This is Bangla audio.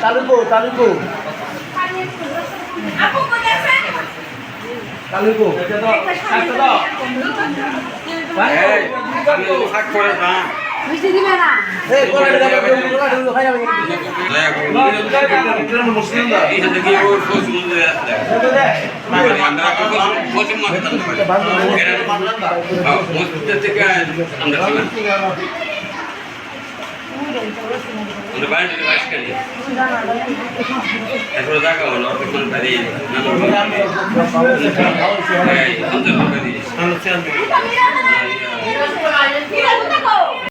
তালুকো তালুকো আপু কোথায় আছে তালুকো থাক করে না মিষ্টি দিবে না। এই কোলা দিলা কোলা দিলা খাই যাবে এইটা দেখি ওর ফোস মধ্যে আমরা তো ফোস মধ্যে মধ্যে থেকে আমরা আমরা বাইরে বাস করি এখন দেখা হলো তখন বাড়ি। এটা